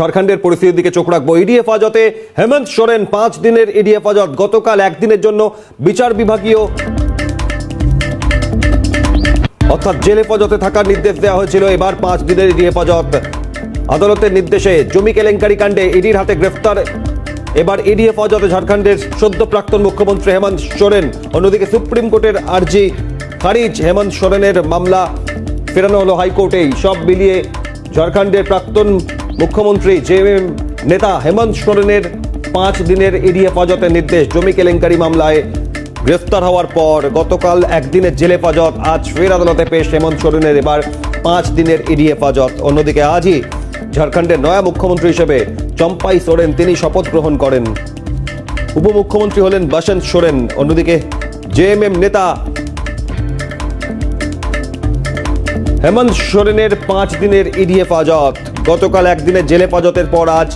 ঝাড়খণ্ডের পরিস্থিতির দিকে চোখ রাখব। ইডি হেফাজতে হেমন্ত সোরেন, পাঁচ দিনের ইডি হেফাজত, গতকাল একদিনের জন্য বিচার বিভাগীয়। অর্থাৎ জেল হেফাজতে থাকার নির্দেশ দেওয়া হয়েছিল, এবার পাঁচ দিনের ইডি হেফাজত। আদালতের নির্দেশে জমি কেলেঙ্কারি কাণ্ডে ইডির হাতে গ্রেফতার। এবার ইডি হেফাজতে ঝাড়খণ্ডের সদ্য প্রাক্তন মুখ্যমন্ত্রী হেমন্ত সোরেন, অন্যদিকে সুপ্রিম কোর্টের আর্জি খারিজ। হেমন্ত সোরেনের মামলা ফেরানো হলো হাইকোর্টেই। সব মিলিয়ে ঝাড়খণ্ডের প্রাক্তন মুখ্যমন্ত্রী জেএমএম নেতা হেমন্ত সোরেনের পাঁচ দিনের ইডি হেফাজতের নির্দেশ জমি কেলেঙ্কারি মামলায় গ্রেফতার হওয়ার পর গতকাল একদিনের জেল হেফাজত, আজ ফের আদালতে পেশ হেমন্ত সোরেনের এবার পাঁচ দিনের ইডি হেফাজত। অন্যদিকে আজই ঝাড়খণ্ডের নয়া মুখ্যমন্ত্রী হিসেবে চম্পাই সোরেন তিনি শপথ গ্রহণ করেন। উপমুখ্যমন্ত্রী হলেন বসন্ত সোরেন। অন্যদিকে জেএমএম নেতা হেমন্ত সোরেনের পাঁচ দিনের ইডি হেফাজত। গতকাল একদিনের জেল হেফাজতের পর আজ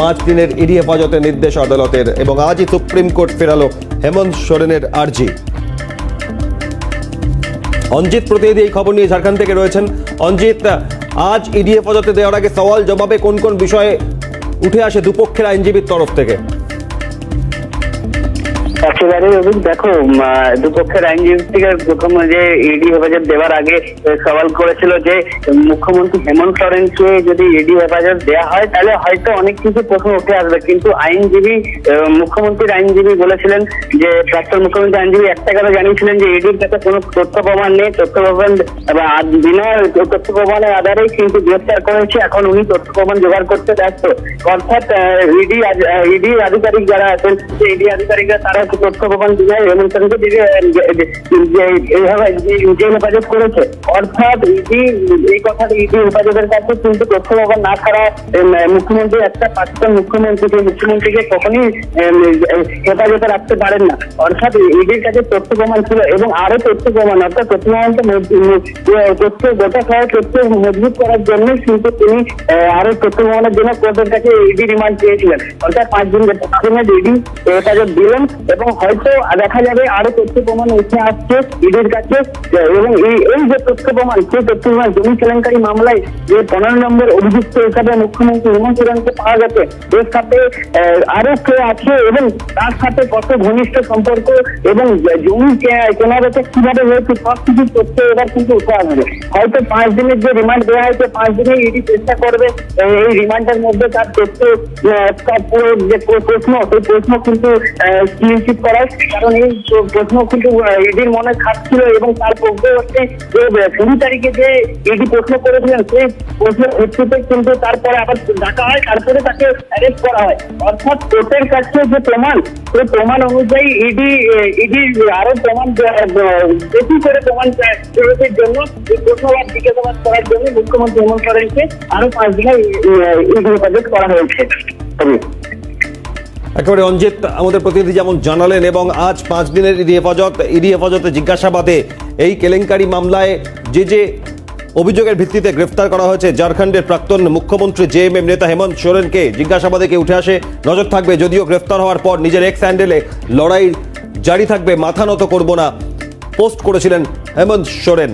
পাঁচ দিনের ইডি হেফাজতের নির্দেশ আদালতের এবং আজই সুপ্রিম কোর্ট ফেরালো হেমন্ত সোরেনের আর্জি। অঞ্জিত প্রতিনিধি এই খবর নিয়ে ঝাড়খণ্ড থেকে রয়েছেন। অঞ্জিত, আজ ইডি হেফাজতে দেওয়ার আগে সওয়াল জবাবে কোন কোন বিষয়ে উঠে আসে দুপক্ষের আইনজীবীর তরফ থেকে? একেবারে অভিক, দেখো দুপক্ষের আইনজীবী থেকে প্রথম যে ইডি হেফাজত দেওয়ার আগে সওয়াল করেছিল যে, মুখ্যমন্ত্রী হেমন্ত সোরেনকে যদি ইডি হেফাজত দেওয়া হয়, তাহলে হয়তো অনেক কিছু প্রশ্ন উঠে আসবে। কিন্তু আইনজীবী মুখ্যমন্ত্রীর আইনজীবী বলেছিলেন যে, প্রাক্তন মুখ্যমন্ত্রী আইনজীবী একটা কথা জানিয়েছিলেন যে ইডির কাছে কোনো তথ্য প্রমাণ নেই, তথ্য প্রমাণ বা বিনা তথ্য প্রমাণের আধারেই কিন্তু গ্রেফতার করেছে। এখন উনি তথ্য প্রমাণ জোগাড় করতে ব্যস্ত। অর্থাৎ ইডি ইডি আধিকারিক যারা আছেন ইডি আধিকারিকরা তারা অর্থাৎ ইডি কাছে কিন্তু তথ্য ছিল এবং আরও তথ্য প্রমাণ অর্থাৎ তথ্য প্রমাণকে গোটা সহ তথ্য মজবুত করার জন্য কিন্তু তিনি আরও তথ্য প্রমাণের জন্য কোর্টের কাছে ইডি রিমান্ড চেয়েছিলেন অর্থাৎ পাঁচ দিন দিনের ইডি হেফাজত দিলেন এবং হয়তো দেখা যাবে আরও তথ্য প্রমাণ উঠে আসছে ইডির কাছে। এবং এই এই যে তথ্য প্রমাণ, সেই তথ্য প্রমাণ জমি কেলেঙ্কারি মামলায় যে পনেরো নম্বর অভিযুক্ত হিসাবে মুখ্যমন্ত্রী হেমন্ত সোরেনকে পাওয়া গেছে, এর সাথে আরও কে আছে এবং তার সাথে কত ঘনিষ্ঠ সম্পর্ক এবং জমি কে- কেনা কীভাবে হয়েছে সব কিছু তথ্য এবার কিন্তু উঠে আসবে। হয়তো পাঁচ দিনের যে রিমান্ড দেওয়া হয়েছে, পাঁচ দিনে ইডি চেষ্টা করবে এই রিমান্ডের মধ্যে তার তথ্য যে প্রশ্ন, সেই প্রশ্ন কিন্তু নিশ্চিত করার কারণ এই প্রশ্ন কিন্তু ইডির মনে খাচ্ছিল এবং তার পূর্ববর্তী যে কুড়ি তারিখে যে ইডি প্রশ্ন করেছিলেন, সেই প্রশ্নের ভিত্তিতে কিন্তু তারপরে আবার ডাকা হয়, তারপরে তাকে অ্যারেস্ট করা হয়। অর্থাৎ কোর্টের কাছে যে প্রমাণ, সেই প্রমাণ অনুযায়ী ইডি ইডি আরও প্রমাণ বেশি করে প্রমাণ প্রয়োগের জন্য, এই প্রশ্নবাদ জিজ্ঞাসাবাদ করার জন্য মুখ্যমন্ত্রী হেমন্ত সোরেনকে আরও পাঁচ দিনে ইডি হেফাজত করা হয়েছে। একেবারে অঞ্জিত, আমাদের প্রতিনিধি যেমন জানালেন, এবং আজ পাঁচ দিনের ইডি হেফাজত, ইডি হেফাজতে জিজ্ঞাসাবাদে এই কেলেঙ্কারি মামলায় যে যে অভিযোগের ভিত্তিতে গ্রেফতার করা হয়েছে, ঝাড়খণ্ডের প্রাক্তন মুখ্যমন্ত্রী জেএমএম নেতা হেমন্ত সোরেনকে জিজ্ঞাসাবাদে কে উঠে আসে, নজর থাকবে, যদিও গ্রেফতার হওয়ার পর নিজের এক্স হ্যান্ডেলে লড়াই জারি থাকবে, মাথা নত করব না, পোস্ট করেছিলেন হেমন্ত সোরেন।